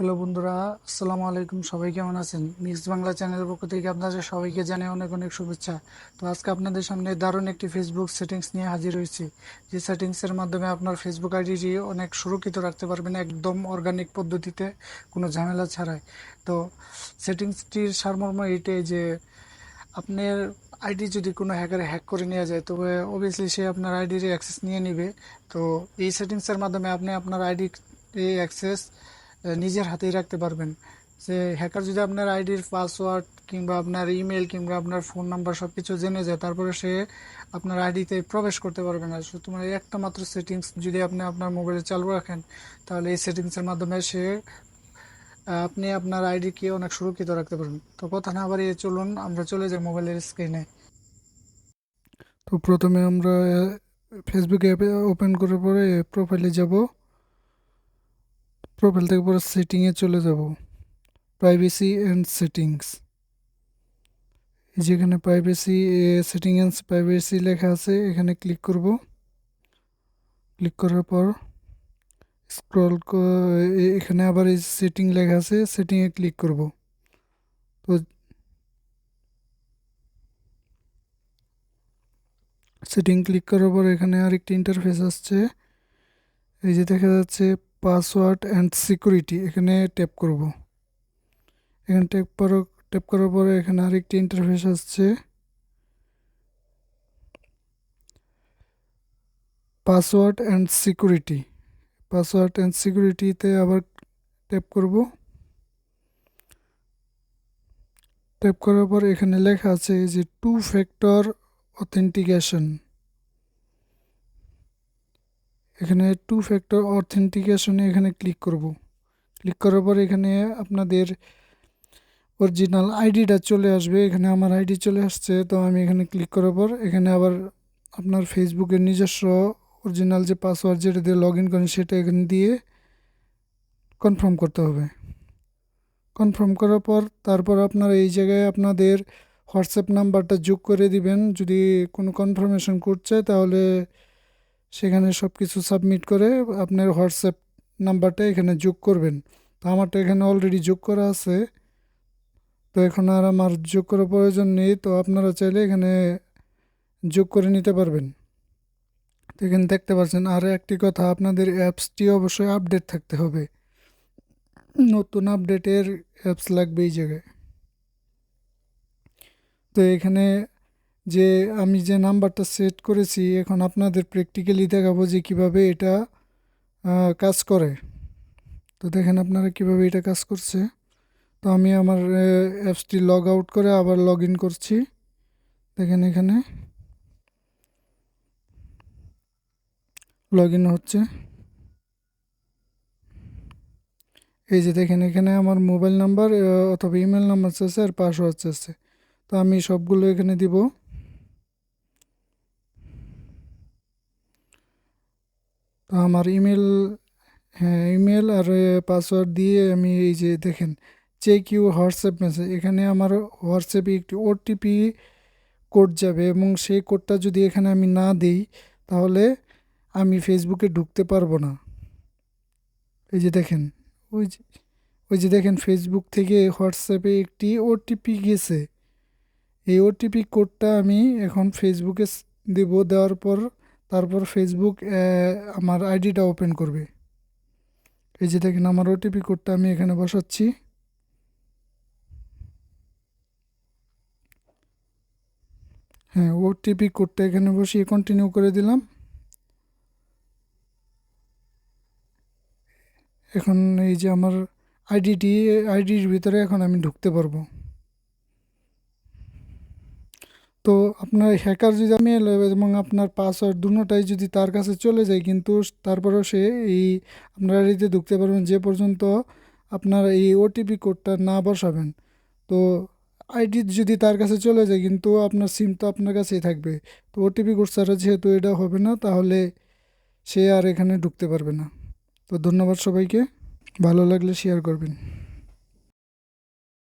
Hello বন্ধুরা, আসসালামু আলাইকুম। সবাই কেমন আছেন? মিক্স বাংলা চ্যানেলের পক্ষ থেকে আপনাদের সবাইকে জানিয়ে অনেক অনেক শুভেচ্ছা। তো আজকে আপনাদের সামনে দারুণ একটি ফেসবুক সেটিংস নিয়ে হাজির হয়েছি। যে সেটিংসের মাধ্যমে আপনার ফেসবুক আইডিটি অনেক সুরক্ষিত রাখতে পারবেন একদম অর্গানিক পদ্ধতিতে, কোনো ঝামেলা ছাড়াই। তো সেটিংসটির সারমর্ম এইটাই যে, আপনার আইডি যদি কোনো হ্যাকারে হ্যাক করে নেওয়া যায়, তবে অবভিয়াসলি সে আপনার আইডির অ্যাক্সেস নিয়ে নেবে। তো এই সেটিংসের মাধ্যমে আপনি আপনার আইডি অ্যাক্সেস নিজের হাতেই রাখতে পারবেন। যে হ্যাকার যদি আপনার আইডির পাসওয়ার্ড কিংবা আপনার ইমেল কিংবা আপনার ফোন নাম্বার সব কিছু জেনে যায়, তারপরে সে আপনার আইডিতে প্রবেশ করতে পারবে না। শুধুমাত্র একটা মাত্র সেটিংস যদি আপনি আপনার মোবাইলে চালু রাখেন, তাহলে এই সেটিংসের মাধ্যমে সে আপনি আপনার আইডিকে অনেক সুরক্ষিত রাখতে পারবেন। তো কথা না বাড়িয়ে চলুন, আমরা চলে যাই মোবাইলের স্ক্রিনে তো প্রথমে আমরা ফেসবুক অ্যাপে ওপেন করার পরে প্রোফাইলে যাব। প্রোফাইল থেকে পরে সেটিংয়ে চলে যাব। প্রাইভেসি অ্যান্ড সেটিংস যেখানে প্রাইভেসি সেটিং অ্যান্ড প্রাইভেসি লেখা আছে, এখানে ক্লিক করব। ক্লিক করার পর স্ক্রল এখানে আবার এই সেটিং লেখা আছে সেটিংয়ে ক্লিক করব। তো সেটিং ক্লিক করার পর এখানে আরেকটি ইন্টারফেস আসছে। এই যে দেখা যাচ্ছে পাসওয়ার্ড অ্যান্ড সিকিউরিটি এখানে ট্যাপ করব। এখানে ট্যাপ করার ট্যাপ করার পরে এখানে আরেকটি ইন্টারফেস আসছে। Password and security password and সিকিউরিটিতে আবার ট্যাপ করব। ট্যাপ করার পর এখানে লেখা আছে যে টু ফ্যাক্টর অথেন্টিকেশন এখানে টু ফ্যাক্টর অথেন্টিকেশনে এখানে ক্লিক করব। ক্লিক করার পর এখানে আপনাদের অরিজিনাল আইডিটা চলে আসবে। এখানে আমার আইডি চলে আসছে, তো আমি এখানে ক্লিক করার পর এখানে আবার আপনার ফেসবুকের নিজস্ব অরিজিনাল যে পাসওয়ার্ড যেটা দিয়ে লগ ইন করেন সেটা এখানে দিয়ে কনফার্ম করতে হবে। কনফার্ম করার পর তারপর আপনার এই জায়গায় আপনাদের হোয়াটসঅ্যাপ নাম্বারটা যোগ করে দিবেন। যদি কোনো কনফার্মেশন করছে তাহলে সেখানে সব কিছু সাবমিট করে আপনার হোয়াটসঅ্যাপ নাম্বারটা এখানে যোগ করবেন। তো আমারটা এখানে অলরেডি যোগ করা আছে। তো এখন আর আমার যোগ করার প্রয়োজন নেই, তো আপনারা চাইলে এখানে যোগ করে নিতে পারবেন। তো এখানে দেখতে পাচ্ছেন, আর একটি কথা, আপনাদের অ্যাপসটি অবশ্যই আপডেট থাকতে হবে। নতুন আপডেটের অ্যাপস লাগবে এই জায়গায়। তো এখানে যে আমি যে নাম্বারটা সেট করেছি, এখন আপনাদের প্র্যাকটিক্যালি দেখাবো যে কীভাবে এটা কাজ করে। তো দেখেন আপনারা কীভাবে এটা কাজ করছে। তো আমি আমার অ্যাপসটি লগ আউট করে আবার লগ ইন করছি। দেখেন এখানে। লগ ইন হচ্ছে। এই যে দেখেন এখানে আমার মোবাইল নাম্বার অথবা ইমেল নাম্বার চাচ্ছে আর পাসওয়ার্ড চাচ্ছে তো আমি সবগুলো এখানে দিব। তো আমার ইমেল হ্যাঁ ইমেল আর পাসওয়ার্ড দিয়ে আমি এই যে দেখেন চেক ইউ হোয়াটসঅ্যাপ মেসেজ এখানে আমার হোয়াটসঅ্যাপে একটি ওটিপি কোড যাবে এবং সেই কোডটা যদি এখানে আমি না দিই, তাহলে আমি ফেসবুকে ঢুকতে পারব না। এই যে দেখেন, ওই যে ওই যে দেখেন ফেসবুক থেকে হোয়াটসঅ্যাপে একটি ওটিপি গেছে। এই ওটিপি কোডটা আমি এখন ফেসবুকে দেব, দেওয়ার পর তারপর ফেসবুক আমার আইডিটা ওপেন করবে। এই যে দেখেন, আমার ওটিপি কোডটা আমি এখানে বসাচ্ছি। হ্যাঁ ওটিপি কোডটা এখানে বসিয়ে কন্টিনিউ করে দিলাম। এখন এই যে আমার আইডিটি আইডির ভিতরে এখন আমি ঢুকতে পারব। তো আপনার হ্যাকার যদি আমি এলো এবং আপনার পাসওয়ার্ড দুটোটাই যদি তার কাছে চলে যায় কিন্তু তারপরেও সে এই আপনার আইডিতে ঢুকতে পারবেন যে পর্যন্ত আপনার এই ওটিপি কোডটা না বসাবেন। তো আইডি যদি তার কাছে চলে যায় কিন্তু আপনার সিম তো আপনার কাছেই থাকবে। তো ওটিপি কোড ছাড়া যেহেতু এটা হবে না তাহলে সে আর এখানে ঢুকতে পারবে না। তো ধন্যবাদ সবাইকে। ভালো লাগলে শেয়ার করবেন।